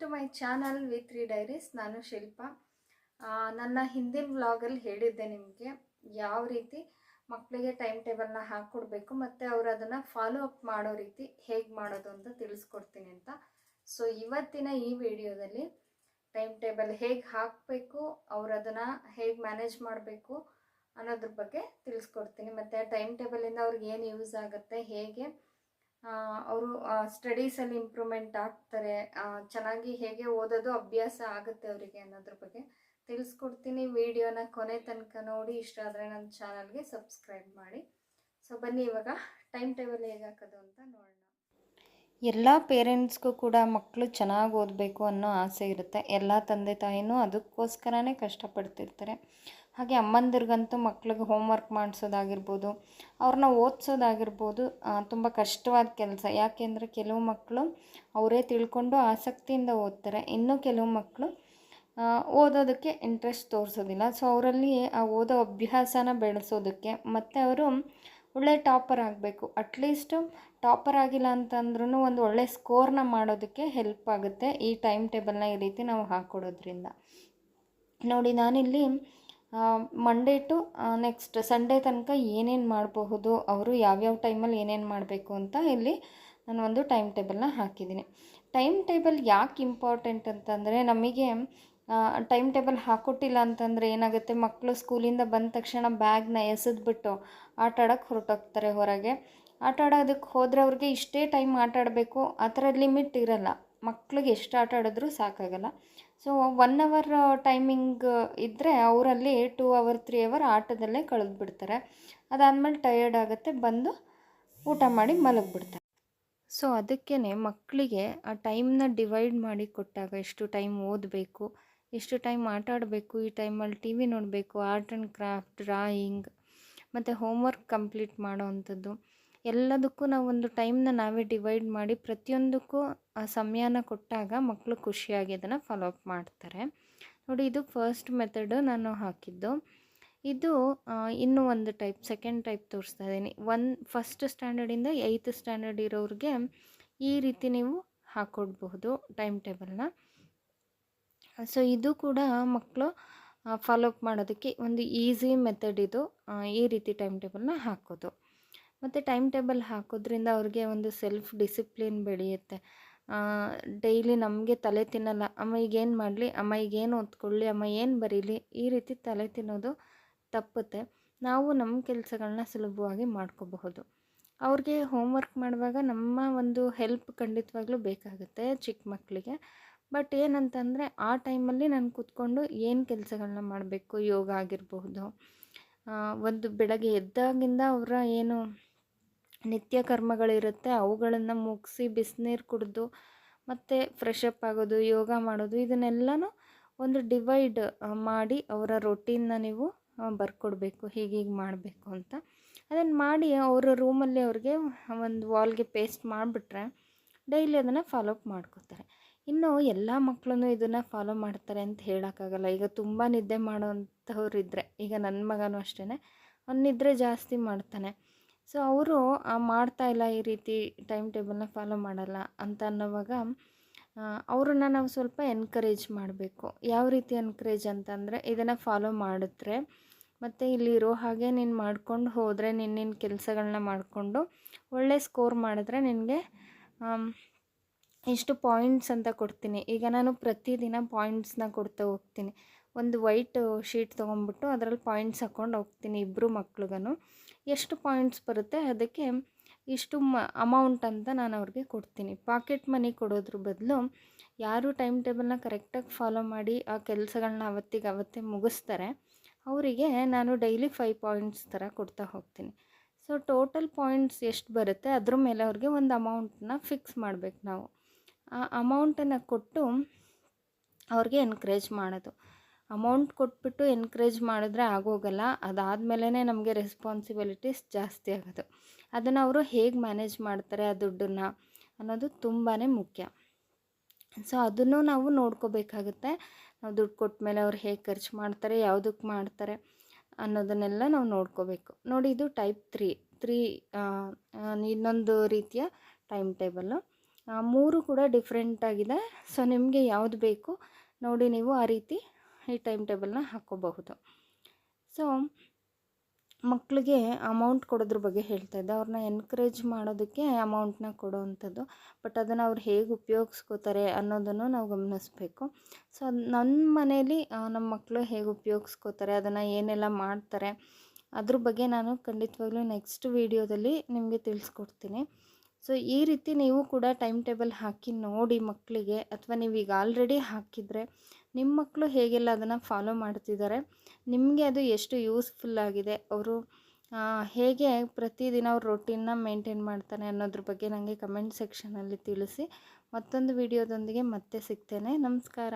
To my channel V three diaries ನಾನು ಶಿಲ್ಪ. ನನ್ನ ಹಿಂದಿನ ವ್ಲಾಗಲ್ಲಿ ಹೇಳಿದ್ದೆ ನಿಮಗೆ ಯಾವ ರೀತಿ ಮಕ್ಕಳಿಗೆ ಟೈಮ್ ಟೇಬಲ್ನ ಹಾಕ್ಕೊಡ್ಬೇಕು ಮತ್ತು ಅವರು ಅದನ್ನು ಫಾಲೋ ಅಪ್ ಮಾಡೋ ರೀತಿ ಹೇಗೆ ಮಾಡೋದು ಅಂತ ತಿಳಿಸ್ಕೊಡ್ತೀನಿ ಅಂತ. ಸೊ ಇವತ್ತಿನ ಈ ವಿಡಿಯೋದಲ್ಲಿ ಟೈಮ್ ಟೇಬಲ್ ಹೇಗೆ ಹಾಕಬೇಕು, ಅವ್ರು ಅದನ್ನು ಹೇಗೆ ಮ್ಯಾನೇಜ್ ಮಾಡಬೇಕು ಅನ್ನೋದ್ರ ಬಗ್ಗೆ ತಿಳಿಸ್ಕೊಡ್ತೀನಿ. ಮತ್ತು ಟೈಮ್ ಟೇಬಲಿಂದ ಅವ್ರಿಗೆ ಏನು ಯೂಸ್ ಆಗುತ್ತೆ, ಹೇಗೆ ಅವರು ಸ್ಟಡೀಸಲ್ಲಿ ಇಂಪ್ರೂವ್ಮೆಂಟ್ ಆಗ್ತಾರೆ ಚೆನ್ನಾಗಿ ಹೇಗೆ ಓದೋದು ಅಭ್ಯಾಸ ಆಗುತ್ತೆ ಅವರಿಗೆ ಅನ್ನೋದ್ರ ಬಗ್ಗೆ ತಿಳಿಸ್ಕೊಡ್ತೀನಿ. ವಿಡಿಯೋನ ಕೊನೆ ತನಕ ನೋಡಿ, ಇಷ್ಟ ಆದರೆ ನನ್ನ ಚಾನಲ್ಗೆ ಸಬ್ಸ್ಕ್ರೈಬ್ ಮಾಡಿ. ಸೊ ಬನ್ನಿ ಇವಾಗ ಟೈಮ್ ಟೇಬಲ್ ಹೇಗೆ ಹಾಕೋದು ಅಂತ ನೋಡೋಣ. ಎಲ್ಲ ಪೇರೆಂಟ್ಸ್ಗೂ ಕೂಡ ಮಕ್ಕಳು ಚೆನ್ನಾಗಿ ಓದಬೇಕು ಅನ್ನೋ ಆಸೆ ಇರುತ್ತೆ. ಎಲ್ಲ ತಂದೆ ತಾಯಿನೂ ಅದಕ್ಕೋಸ್ಕರನೇ ಕಷ್ಟಪಡ್ತಿರ್ತಾರೆ. ಹಾಗೆ ಅಮ್ಮಂದಿರಿಗಂತೂ ಮಕ್ಳಿಗೆ ಹೋಮ್ವರ್ಕ್ ಮಾಡಿಸೋದಾಗಿರ್ಬೋದು, ಅವ್ರನ್ನ ಓದಿಸೋದಾಗಿರ್ಬೋದು ತುಂಬ ಕಷ್ಟವಾದ ಕೆಲಸ. ಯಾಕೆಂದರೆ ಕೆಲವು ಮಕ್ಕಳು ಅವರೇ ತಿಳ್ಕೊಂಡು ಆಸಕ್ತಿಯಿಂದ ಓದ್ತಾರೆ. ಇನ್ನು ಕೆಲವು ಮಕ್ಕಳು ಓದೋದಕ್ಕೆ ಇಂಟ್ರೆಸ್ಟ್ ತೋರಿಸೋದಿಲ್ಲ. ಸೊ ಅವರಲ್ಲಿ ಆ ಓದೋ ಅಭ್ಯಾಸನ ಬೆಳೆಸೋದಕ್ಕೆ ಮತ್ತು ಅವರು ಒಳ್ಳೆ ಟಾಪರ್ ಆಗಬೇಕು. ಅಟ್ಲೀಸ್ಟ್ ಟಾಪರ್ ಆಗಿಲ್ಲ ಅಂತಂದ್ರೂ ಒಂದು ಒಳ್ಳೆ ಸ್ಕೋರ್ನ ಮಾಡೋದಕ್ಕೆ ಹೆಲ್ಪ್ ಆಗುತ್ತೆ ಈ ಟೈಮ್ ಟೇಬಲ್ನ ಈ ರೀತಿ ನಾವು ಹಾಕ್ಕೊಡೋದ್ರಿಂದ ನೋಡಿ, ನಾನಿಲ್ಲಿ ಮಂಡೇ ಟು ನೆಕ್ಸ್ಟ್ ಸಂಡೇ ತನಕ ಏನೇನು ಮಾಡಬಹುದು, ಅವರು ಯಾವ್ಯಾವ ಟೈಮಲ್ಲಿ ಏನೇನು ಮಾಡಬೇಕು ಅಂತ ಇಲ್ಲಿ ನಾನು ಒಂದು ಟೈಮ್ ಟೇಬಲ್ನ ಹಾಕಿದ್ದೀನಿ. ಟೈಮ್ ಟೇಬಲ್ ಯಾಕೆ ಇಂಪಾರ್ಟೆಂಟ್ ಅಂತಂದರೆ ನಮಗೆ ಟೈಮ್ ಟೇಬಲ್ ಹಾಕೊಟ್ಟಿಲ್ಲ ಅಂತಂದರೆ ಏನಾಗುತ್ತೆ ಮಕ್ಕಳು ಸ್ಕೂಲಿಂದ ಬಂದ ತಕ್ಷಣ ಬ್ಯಾಗ್ನ ಎಸೆದ್ಬಿಟ್ಟು ಆಟ ಆಡೋಕ್ಕೆ ಹೊರಟೋಗ್ತಾರೆ ಹೊರಗೆ. ಆಟ ಆಡೋದಕ್ಕೆ ಹೋದರೆ ಅವ್ರಿಗೆ ಇಷ್ಟೇ ಟೈಮ್ ಆಟಾಡಬೇಕು, ಆ ಥರ ಲಿಮಿಟ್ ಇರಲ್ಲ. ಮಕ್ಳಿಗೆ ಎಷ್ಟು ಆಟ ಆಡಿದ್ರೂ ಸಾಕಾಗಲ್ಲ. ಸೊ ಒನ್ ಅವರ್ ಟೈಮಿಂಗ್ ಇದ್ದರೆ ಅವರಲ್ಲಿ ಟೂ ಅವರ್ ತ್ರೀ ಅವರ್ ಆಟದಲ್ಲೇ ಕಳೆದ್ಬಿಡ್ತಾರೆ. ಅದಾದಮೇಲೆ ಟಯರ್ಡ್ ಆಗುತ್ತೆ, ಬಂದು ಊಟ ಮಾಡಿ ಮಲಗಿಬಿಡ್ತಾರೆ. ಸೊ ಅದಕ್ಕೇ ಮಕ್ಕಳಿಗೆ ಆ ಟೈಮ್ನ ಡಿವೈಡ್ ಮಾಡಿ ಕೊಟ್ಟಾಗ ಎಷ್ಟು ಟೈಮ್ ಓದಬೇಕು, ಎಷ್ಟು ಟೈಮ್ ಆಟ ಆಡಬೇಕು, ಈ ಟೈಮಲ್ಲಿ ಟಿ ವಿ ನೋಡಬೇಕು ಆರ್ಟ್ ಆ್ಯಂಡ್ ಕ್ರಾಫ್ಟ್ ಡ್ರಾಯಿಂಗ್ ಮತ್ತು ಹೋಮ್ವರ್ಕ್ ಕಂಪ್ಲೀಟ್ ಮಾಡೋ ಅಂಥದ್ದು. ಎಲ್ಲದಕ್ಕೂ ನಾವು ಒಂದು ಟೈಮ್ನ ನಾವೇ ಡಿವೈಡ್ ಮಾಡಿ ಪ್ರತಿಯೊಂದಕ್ಕೂ ಸಮಯನ ಕೊಟ್ಟಾಗ ಮಕ್ಕಳು ಖುಷಿಯಾಗಿ ಅದನ್ನು ಫಾಲೋ ಅಪ್ ಮಾಡ್ತಾರೆ. ನೋಡಿ ಇದು ಫಸ್ಟ್ ಮೆಥಡು ನಾನು ಹಾಕಿದ್ದು. ಇದು ಇನ್ನೂ ಒಂದು ಟೈಪ್ ಸೆಕೆಂಡ್ ಟೈಪ್ ತೋರಿಸ್ತಾ ಇದ್ದೀನಿ. ಒನ್ ಫಸ್ಟ್ ಸ್ಟ್ಯಾಂಡರ್ಡಿಂದ ಏಯ್ತ್ ಸ್ಟ್ಯಾಂಡರ್ಡ್ ಇರೋರಿಗೆ ಈ ರೀತಿ ನೀವು ಹಾಕ್ಕೊಡ್ಬಹುದು ಟೈಮ್ ಟೇಬಲ್ನ ಸೊ ಇದು ಕೂಡ ಮಕ್ಕಳು ಫಾಲೋ ಅಪ್ ಮಾಡೋದಕ್ಕೆ ಒಂದು ಈಸಿ ಮೆಥಡ್ ಇದು ಈ ರೀತಿ ಟೈಮ್ ಟೇಬಲ್ನ ಹಾಕೋದು. ಮತ್ತು ಟೈಮ್ ಟೇಬಲ್ ಹಾಕೋದ್ರಿಂದ ಅವ್ರಿಗೆ ಒಂದು ಸೆಲ್ಫ್ ಡಿಸಿಪ್ಲಿನ್ ಬೆಳೆಯುತ್ತೆ. ಡೈಲಿ ನಮಗೆ ತಲೆ ತಿನ್ನಲ್ಲ. ಅಮ್ಮ ಈಗೇನು ಮಾಡಲಿ? ಅಮ್ಮ ಈಗೇನು ಓದ್ಕೊಳ್ಳಿ? ಅಮ್ಮ ಏನು ಬರೀಲಿ? ಈ ರೀತಿ ತಲೆ ತಿನ್ನೋದು ತಪ್ಪುತ್ತೆ. ನಾವು ನಮ್ಮ ಕೆಲಸಗಳನ್ನ ಸುಲಭವಾಗಿ ಮಾಡ್ಕೋಬಹುದು. ಅವ್ರಿಗೆ ಹೋಮ್ವರ್ಕ್ ಮಾಡುವಾಗ ನಮ್ಮ ಒಂದು ಹೆಲ್ಪ್ ಖಂಡಿತವಾಗ್ಲೂ ಬೇಕಾಗುತ್ತೆ ಚಿಕ್ಕ ಮಕ್ಕಳಿಗೆ ಬಟ್ ಏನಂತಂದರೆ ಆ ಟೈಮಲ್ಲಿ ನಾನು ಕೂತ್ಕೊಂಡು ಏನು ಕೆಲಸಗಳನ್ನ ಮಾಡಬೇಕು? ಯೋಗ ಆಗಿರಬಹುದು. ಒಂದು ಬೆಳಗ್ಗೆ ಎದ್ದಾಗಿಂದ ಅವರ ಏನು ನಿತ್ಯ ಕರ್ಮಗಳಿರುತ್ತೆ, ಅವುಗಳನ್ನು ಮುಗಿಸಿ ಬಿಸಿನೀರು ಕುಡಿದು ಮತ್ತು ಫ್ರೆಶ್ ಅಪ್ ಆಗೋದು, ಯೋಗ ಮಾಡೋದು, ಇದನ್ನೆಲ್ಲನೂ ಒಂದು ಡಿವೈಡ್ ಮಾಡಿ ಅವರ ರೊಟೀನ್ನ ನೀವು ಬರ್ಕೊಡ್ಬೇಕು, ಹೀಗೀಗೆ ಮಾಡಬೇಕು ಅಂತ. ಅದನ್ನು ಮಾಡಿ ಅವರ ರೂಮಲ್ಲಿ ಅವ್ರಿಗೆ ಒಂದು ವಾಲ್ಗೆ ಪೇಸ್ಟ್ ಮಾಡಿಬಿಟ್ರೆ ಡೈಲಿ ಅದನ್ನು ಫಾಲೋ ಅಪ್ ಮಾಡ್ಕೋತಾರೆ. ಇನ್ನು ಎಲ್ಲ ಮಕ್ಕಳೂ ಇದನ್ನು ಫಾಲೋ ಮಾಡ್ತಾರೆ ಅಂತ ಹೇಳೋಕ್ಕಾಗಲ್ಲ. ಈಗ ತುಂಬ ನಿದ್ದೆ ಮಾಡೋವಂಥವ್ರು ಇದ್ದರೆ ಈಗ ನನ್ನ ಮಗನೂ ಅಷ್ಟೇ ಅವ್ನು ನಿದ್ರೆ ಜಾಸ್ತಿ ಮಾಡ್ತಾನೆ. ಸೊ, ಅವರು ಮಾಡ್ತಾ ಇಲ್ಲ ಈ ರೀತಿ ಟೈಮ್ ಟೇಬಲ್ನ ಫಾಲೋ ಮಾಡಲ್ಲ ಅಂತ ಅನ್ನೋವಾಗ ಅವ್ರನ್ನ ನಾವು ಸ್ವಲ್ಪ ಎನ್ಕರೇಜ್ ಮಾಡಬೇಕು. ಯಾವ ರೀತಿ ಎನ್ಕರೇಜ್ ಅಂತಂದರೆ, ಇದನ್ನು ಫಾಲೋ ಮಾಡಿದ್ರೆ ಮತ್ತು ಇಲ್ಲಿರೋ ಹಾಗೆ ನೀನು ಮಾಡ್ಕೊಂಡು ಹೋದರೆ ನಿನ್ನ ಕೆಲಸಗಳನ್ನ ಮಾಡಿಕೊಂಡು ಒಳ್ಳೆ ಸ್ಕೋರ್ ಮಾಡಿದ್ರೆ ನಿನಗೆ ಇಷ್ಟು ಪಾಯಿಂಟ್ಸ್ ಅಂತ ಕೊಡ್ತೀನಿ. ಈಗ ನಾನು ಪ್ರತಿದಿನ ಪಾಯಿಂಟ್ಸ್ನ ಕೊಡ್ತಾ ಹೋಗ್ತೀನಿ. ಒಂದು ವೈಟ್ ಶೀಟ್ ತೊಗೊಂಡ್ಬಿಟ್ಟು ಅದರಲ್ಲಿ ಪಾಯಿಂಟ್ಸ್ ಹಾಕ್ಕೊಂಡು ಹೋಗ್ತೀನಿ ಇಬ್ಬರು ಮಕ್ಳಿಗೂ ಎಷ್ಟು ಪಾಯಿಂಟ್ಸ್ ಬರುತ್ತೆ ಅದಕ್ಕೆ ಇಷ್ಟು ಮ, ಅಮೌಂಟ್ ಅಂತ ನಾನು ಅವ್ರಿಗೆ ಕೊಡ್ತೀನಿ. ಪಾಕೆಟ್ ಮನಿ ಕೊಡೋದ್ರ ಬದಲು ಯಾರು ಟೈಮ್ ಟೇಬಲ್ನ ಕರೆಕ್ಟಾಗಿ ಫಾಲೋ ಮಾಡಿ ಆ ಕೆಲಸಗಳನ್ನ ಅವತ್ತಿಗೆ ಅವತ್ತೇ ಮುಗಿಸ್ತಾರೆ, ಅವರಿಗೆ ನಾನು ಡೈಲಿ ಫೈವ್ ಪಾಯಿಂಟ್ಸ್ ಥರ ಕೊಡ್ತಾ ಹೋಗ್ತೀನಿ. ಸೊ ಟೋಟಲ್ ಪಾಯಿಂಟ್ಸ್ ಎಷ್ಟು ಬರುತ್ತೆ ಅದ್ರ ಮೇಲೆ ಅವ್ರಿಗೆ ಒಂದು ಅಮೌಂಟನ್ನ ಫಿಕ್ಸ್ ಮಾಡಬೇಕು ನಾವು. ಆ ಅಮೌಂಟನ್ನು ಕೊಟ್ಟು ಅವ್ರಿಗೆ ಎನ್ಕರೇಜ್ ಮಾಡೋದು. ಅಮೌಂಟ್ ಕೊಟ್ಬಿಟ್ಟು ಎನ್ಕರೇಜ್ ಮಾಡಿದ್ರೆ ಆಗೋಗಲ್ಲ. ಅದಾದಮೇಲೆ ನಮಗೆ ರೆಸ್ಪಾನ್ಸಿಬಿಲಿಟೀಸ್ ಜಾಸ್ತಿ ಆಗೋದು. ಅದನ್ನು ಅವರು ಹೇಗೆ ಮ್ಯಾನೇಜ್ ಮಾಡ್ತಾರೆ ಆ ದುಡ್ಡನ್ನು ಅನ್ನೋದು ತುಂಬಾ ಮುಖ್ಯ. ಸೊ ಅದನ್ನು ನಾವು ನೋಡ್ಕೋಬೇಕಾಗುತ್ತೆ. ನಾವು ದುಡ್ಡು ಕೊಟ್ಟ ಮೇಲೆ ಅವ್ರು ಹೇಗೆ ಖರ್ಚು ಮಾಡ್ತಾರೆ ಯಾವುದಕ್ಕೆ ಮಾಡ್ತಾರೆ ಅನ್ನೋದನ್ನೆಲ್ಲ ನಾವು ನೋಡ್ಕೋಬೇಕು. ನೋಡಿ, ಇದು ಟೈಪ್ ತ್ರೀ ತ್ರೀ ಇನ್ನೊಂದು ರೀತಿಯ ಟೈಮ್ ಟೇಬಲ್ಲು ಮೂರು ಕೂಡ ಡಿಫ್ರೆಂಟಾಗಿದೆ ಸೊ ನಿಮಗೆ ಯಾವುದು ಬೇಕು ನೋಡಿ ನೀವು ಆ ರೀತಿ ಈ ಟೈಮ್ ಟೇಬಲ್ನ ಹಾಕೋಬಹುದು. ಸೊ ಮಕ್ಕಳಿಗೆ ಅಮೌಂಟ್ ಕೊಡೋದ್ರ ಬಗ್ಗೆ ಹೇಳ್ತಾ ಇದ್ದೆ. ಅವ್ರನ್ನ ಎನ್ಕರೇಜ್ ಮಾಡೋದಕ್ಕೆ ಅಮೌಂಟ್ನ ಕೊಡೋವಂಥದ್ದು. ಬಟ್ ಅದನ್ನು ಅವ್ರು ಹೇಗೆ ಉಪಯೋಗಿಸ್ಕೋತಾರೆ ಅನ್ನೋದನ್ನು ನಾವು ಗಮನಿಸಬೇಕು. ಸೊ ನನ್ನ ಮನೇಲಿ ನಮ್ಮ ಮಕ್ಕಳು ಹೇಗೆ ಉಪಯೋಗಿಸ್ಕೋತಾರೆ, ಅದನ್ನು ಏನೆಲ್ಲ ಮಾಡ್ತಾರೆ, ಅದ್ರ ಬಗ್ಗೆ ನಾನು ಖಂಡಿತವಾಗ್ಲೂ ನೆಕ್ಸ್ಟ್ ವೀಡಿಯೋದಲ್ಲಿ ನಿಮಗೆ ತಿಳಿಸ್ಕೊಡ್ತೀನಿ. ಸೊ ಈ ರೀತಿ ನೀವು ಕೂಡ ಟೈಮ್ ಟೇಬಲ್ ಹಾಕಿ ನೋಡಿ ಮಕ್ಕಳಿಗೆ ಅಥವಾ ನೀವು ಈಗ ಆಲ್ರೆಡಿ ಹಾಕಿದರೆ ನಿಮ್ಮ ಮಕ್ಕಳು ಹೇಗೆಲ್ಲ ಅದನ್ನು ಫಾಲೋ ಮಾಡ್ತಿದ್ದಾರೆ? ನಿಮಗೆ ಅದು ಎಷ್ಟು ಯೂಸ್ಫುಲ್ ಆಗಿದೆ? ಅವರು ಹೇಗೆ ಪ್ರತಿದಿನ ಅವ್ರ ರೊಟೀನ್ನ ಮೇಂಟೈನ್ ಮಾಡ್ತಾನೆ ಅನ್ನೋದ್ರ ಬಗ್ಗೆ ನನಗೆ ಕಮೆಂಟ್ ಸೆಕ್ಷನಲ್ಲಿ ತಿಳಿಸಿ. ಮತ್ತೊಂದು ವಿಡಿಯೋದೊಂದಿಗೆ ಮತ್ತೆ ಸಿಗ್ತೇನೆ. ನಮಸ್ಕಾರ.